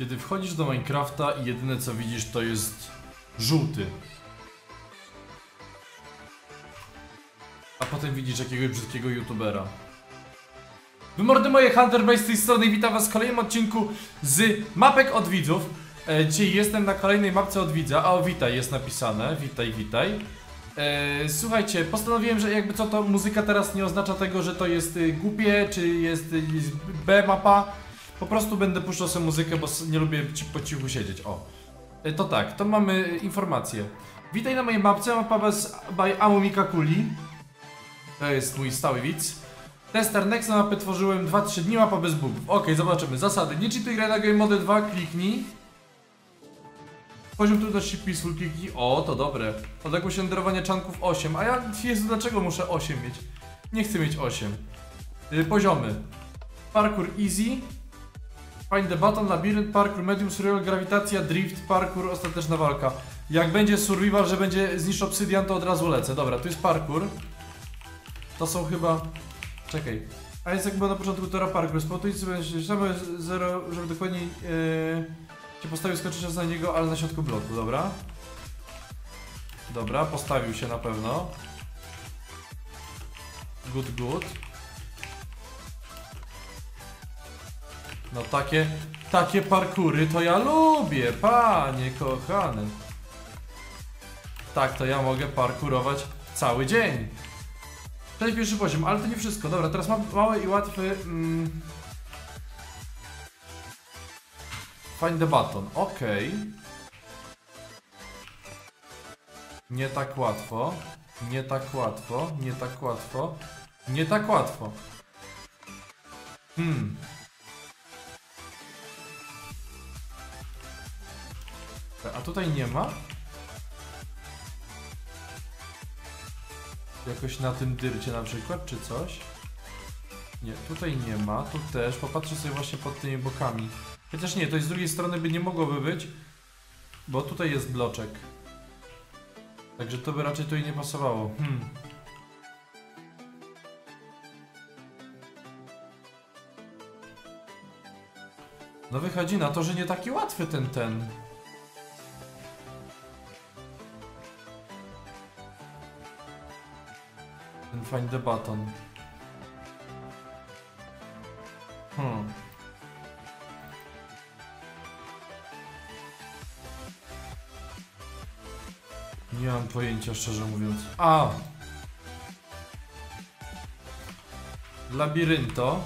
Kiedy wchodzisz do Minecrafta i jedyne co widzisz to jest żółty. A potem widzisz jakiegoś brzydkiego youtubera. Wy mordy moje, Hunter Base z tej strony witam was w kolejnym odcinku z mapek od widzów. E, dzisiaj jestem na kolejnej mapce od widza, a o witaj jest napisane, witaj, witaj. E, słuchajcie, postanowiłem, że jakby co to muzyka teraz nie oznacza tego, że to jest y, głupie, czy jest, y, B mapa. Po prostu będę puszczał sobie muzykę, bo nie lubię po cichu siedzieć. O. E, to tak, to mamy y, informację. Witaj na mojej mapce, mapa bez by Amu Mikakuli. To jest mój stały widz. Tester Next na mapę tworzyłem 2-3 dni, mapa bez bugów. Okej, zobaczymy. Zasady. Nie cheatuj graj na Game Mode 2, kliknij. Poziom trudności Peaceful kliknij. O, to dobre. Odległość renderowania czanków 8. A ja, Jezu, dlaczego muszę 8 mieć? Nie chcę mieć 8. Y, poziomy. Parkour Easy. Find the button, labirynt, parkour, medium, survival, grawitacja, drift, parkour, ostateczna walka. Jak będzie survival, że będzie zniszcz obsydian, to od razu lecę. Dobra, tu jest parkour. To są chyba... Czekaj. A jest jakby na początku tora parkour. Spotuj sobie same zero, żeby dokładniej yy, cię postawił, skoczysz na niego, ale na środku bloku, dobra? Dobra, postawił się na pewno. Good, good. No takie, takie parkury to ja lubię, panie kochany. Tak, to ja mogę parkurować cały dzień. To jest pierwszy poziom, ale to nie wszystko. Dobra, teraz mam mały i łatwy... Mm, find the button, okej. Nie tak łatwo. Nie tak łatwo. Nie tak łatwo. Nie tak łatwo. Hmm. A tutaj nie ma? Jakoś na tym dyrcie na przykład, czy coś? Nie, tutaj nie ma, tu też. Popatrzę sobie właśnie pod tymi bokami. Chociaż nie, to z drugiej strony by nie mogłoby być, bo tutaj jest bloczek. Także to by raczej tutaj nie pasowało. Hmm. No wychodzi na to, że nie taki łatwy ten ten. Find the button. Hmm. Nie mam pojęcia, szczerze mówiąc. A! Labirynto.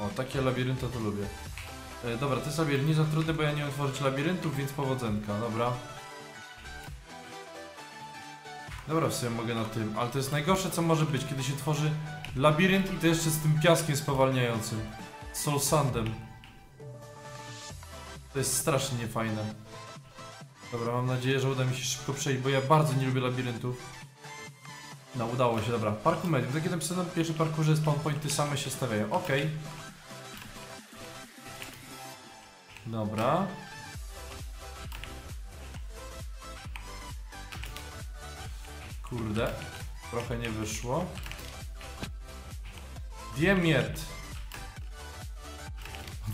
O, takie labirynto to lubię. E, dobra, to jest labirynt nie za bo ja nie umiem tworzyć labiryntów, więc powodzenka, dobra. Dobra, w sumie mogę na tym, ale to jest najgorsze co może być, kiedy się tworzy labirynt i to jeszcze z tym piaskiem spowalniającym. Soul Sandem. To jest strasznie niefajne. Dobra, mam nadzieję, że uda mi się szybko przejść, bo ja bardzo nie lubię labiryntów. No, udało się, dobra. Parkour medium. Takie napisane na pierwszym parkurze spawn pointy same się stawiają. Okej. Dobra. Kurde, trochę nie wyszło. Diemiet.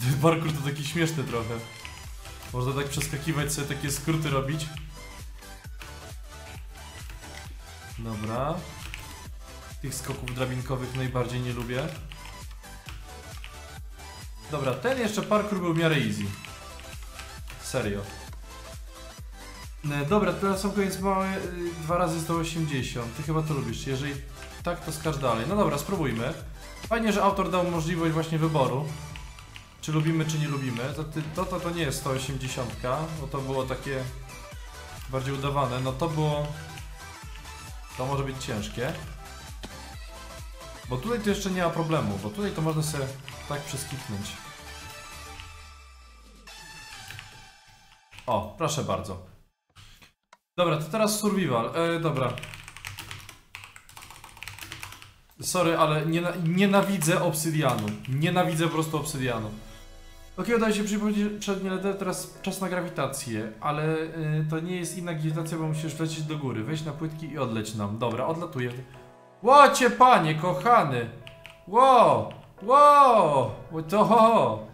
Ten parkour to taki śmieszny trochę. Można tak przeskakiwać, sobie takie skróty robić. Dobra. Tych skoków drabinkowych najbardziej nie lubię. Dobra, ten jeszcze parkour był w miarę easy. Serio. E, Dobra, teraz są koniec małe, y, 2 razy 180. Ty chyba to lubisz. Jeżeli tak, to skacz dalej. No dobra, spróbujmy. Fajnie, że autor dał możliwość właśnie wyboru. Czy lubimy, czy nie lubimy. To, to, to, to nie jest 180, bo to było takie bardziej udawane. No to było... To może być ciężkie. Bo tutaj to jeszcze nie ma problemu, bo tutaj to można sobie tak przeskipnąć. O, proszę bardzo. Dobra, to teraz survival. E, dobra. Sorry, ale niena nienawidzę obsydianu. Nienawidzę po prostu obsydianu. Ok, udaje się przypomnieć przednie LED, teraz czas na grawitację, ale y, to nie jest inna grawitacja, bo musisz lecieć do góry. Weź na płytki i odleć nam. Dobra, odlatuję. Łocie panie, kochany! Ło! Wow! To ho, ho.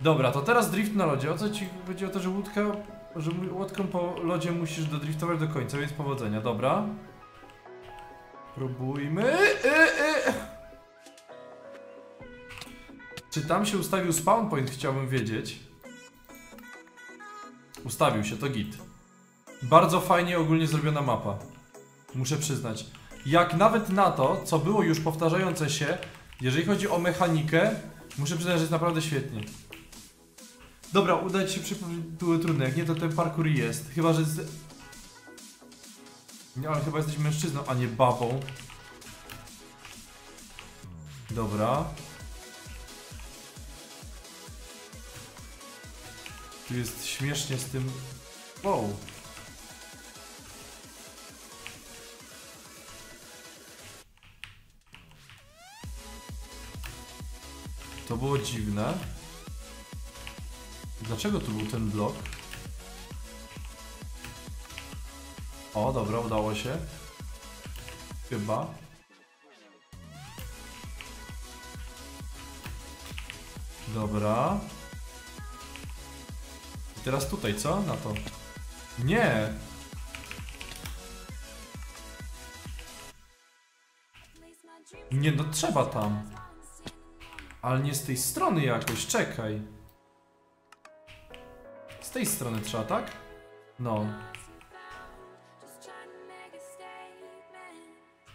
Dobra, to teraz drift na lodzie. O co ci chodzi o to, że łódka, że łódką po lodzie musisz dodriftować do końca, więc powodzenia, dobra? Próbujmy. Y, y. Czy tam się ustawił spawn point, chciałbym wiedzieć. Ustawił się, to git. Bardzo fajnie ogólnie zrobiona mapa. Muszę przyznać. Jak nawet na to, co było już powtarzające się, jeżeli chodzi o mechanikę, muszę przyznać, że jest naprawdę świetnie. Dobra, udać się przy... były trudne, jak nie to ten parkour jest. Chyba, że z... Nie, ale chyba jesteś mężczyzną, a nie babą. Dobra. Tu jest śmiesznie z tym... Wow. To było dziwne. Dlaczego tu był ten blok? O, dobra, udało się. Chyba. Dobra. I teraz tutaj, co? Na to. Nie! Nie, no trzeba tam. Ale nie z tej strony jakoś, czekaj. Tej strony trzeba, tak? No.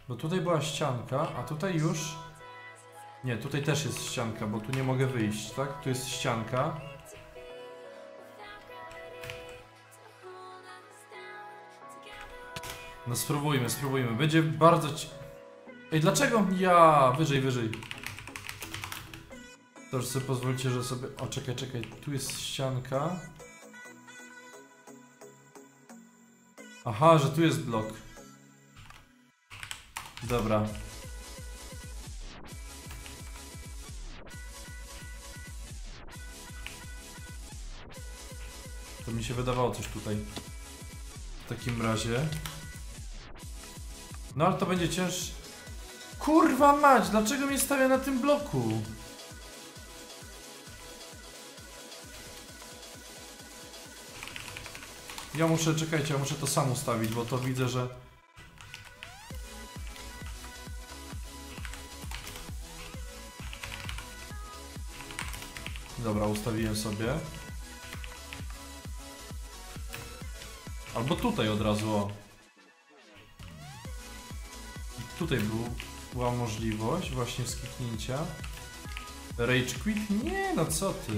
Bo tutaj była ścianka, a tutaj już... Nie, tutaj też jest ścianka, bo tu nie mogę wyjść, tak? Tu jest ścianka. No spróbujmy, spróbujmy. Będzie bardzo... Ci... Ej, dlaczego ja... Wyżej, wyżej. To już sobie pozwólcie, że sobie... O, czekaj, czekaj. Tu jest ścianka. Aha, że tu jest blok. Dobra. To mi się wydawało coś tutaj. W takim razie. No ale to będzie cięż... Kurwa mać, dlaczego mnie stawia na tym bloku? Ja muszę, czekajcie, ja muszę to sam ustawić, bo to widzę, że... Dobra, ustawiłem sobie. Albo tutaj od razu, o. Tutaj był, była możliwość właśnie skipnięcia. Rage quit? Nie, no co ty.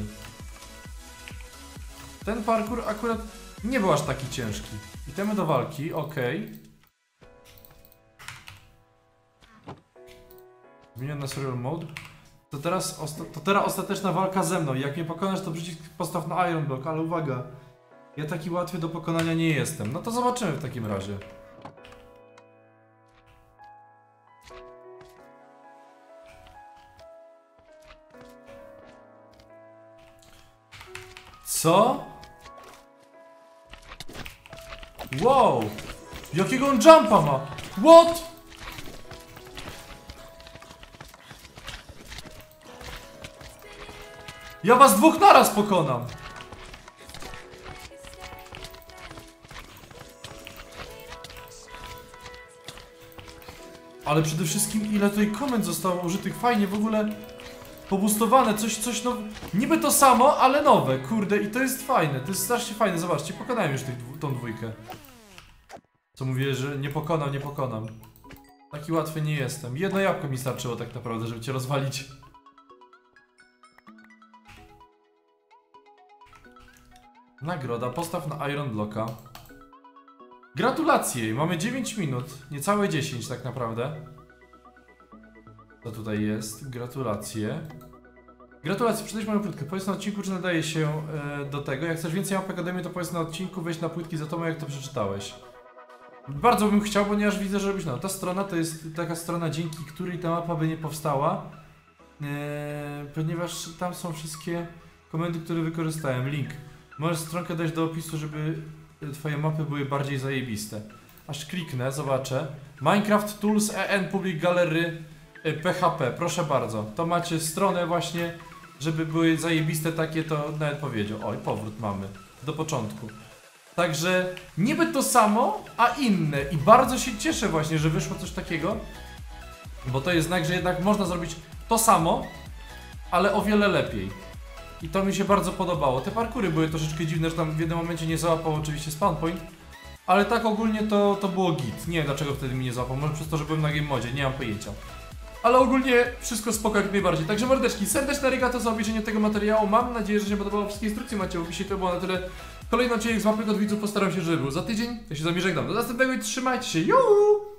Ten parkour akurat nie był aż taki ciężki. Itemy do walki, ok. Zmieniony serial mode. To teraz, to teraz ostateczna walka ze mną. Jak mnie pokonasz, to przycisk postaw na Iron Block, ale uwaga. Ja taki łatwy do pokonania nie jestem. No to zobaczymy w takim razie. Co? Wow! Jakiego on jumpa ma? What? Ja was dwóch naraz pokonam! Ale przede wszystkim ile tutaj komend zostało użytych, fajnie w ogóle pobustowane, coś, coś no, niby to samo, ale nowe, kurde i to jest fajne, to jest strasznie fajne, zobaczcie, pokonałem już tą dwójkę. Co mówię, że nie pokonam, nie pokonam. Taki łatwy nie jestem. Jedno jabłko mi starczyło tak naprawdę, żeby cię rozwalić. Nagroda, postaw na Iron Blocka. Gratulacje, mamy 9 minut, niecałe 10 tak naprawdę. Co tutaj jest? Gratulacje. Gratulacje, przeczytać moją płytkę. Powiedz na odcinku, czy nadaje się e, do tego. Jak chcesz więcej mapek mnie, to powiedz na odcinku, weź na płytki za to, jak to przeczytałeś. Bardzo bym chciał, ponieważ widzę, że robisz. No, ta strona to jest taka strona, dzięki której ta mapa by nie powstała. E, ponieważ tam są wszystkie komendy, które wykorzystałem. Link. Możesz stronkę dać do opisu, żeby twoje mapy były bardziej zajebiste. Aż kliknę, zobaczę. Minecraft Tools EN Public Gallery PHP, proszę bardzo. To macie stronę właśnie, żeby były zajebiste takie, to nawet powiedział. Oj, powrót mamy. Do początku. Także niby to samo, a inne. I bardzo się cieszę właśnie, że wyszło coś takiego. Bo to jest znak, że jednak można zrobić to samo, ale o wiele lepiej. I to mi się bardzo podobało. Te parkury były troszeczkę dziwne, że tam w jednym momencie nie załapał oczywiście spawn point. Ale tak ogólnie to, to było git. Nie wiem dlaczego wtedy mi nie złapał. Może przez to, że byłem na game modzie, nie mam pojęcia. Ale ogólnie wszystko spoko jak najbardziej. Także mordeczki, serdeczne regato za obejrzenie tego materiału. Mam nadzieję, że się podobało. Wszystkie instrukcje macie w. To było na tyle. Kolejny odcinek z mapy od widzów postaram się, żeby był za tydzień. Ja się z wami żegnam. Do następnego i trzymajcie się. Juuu!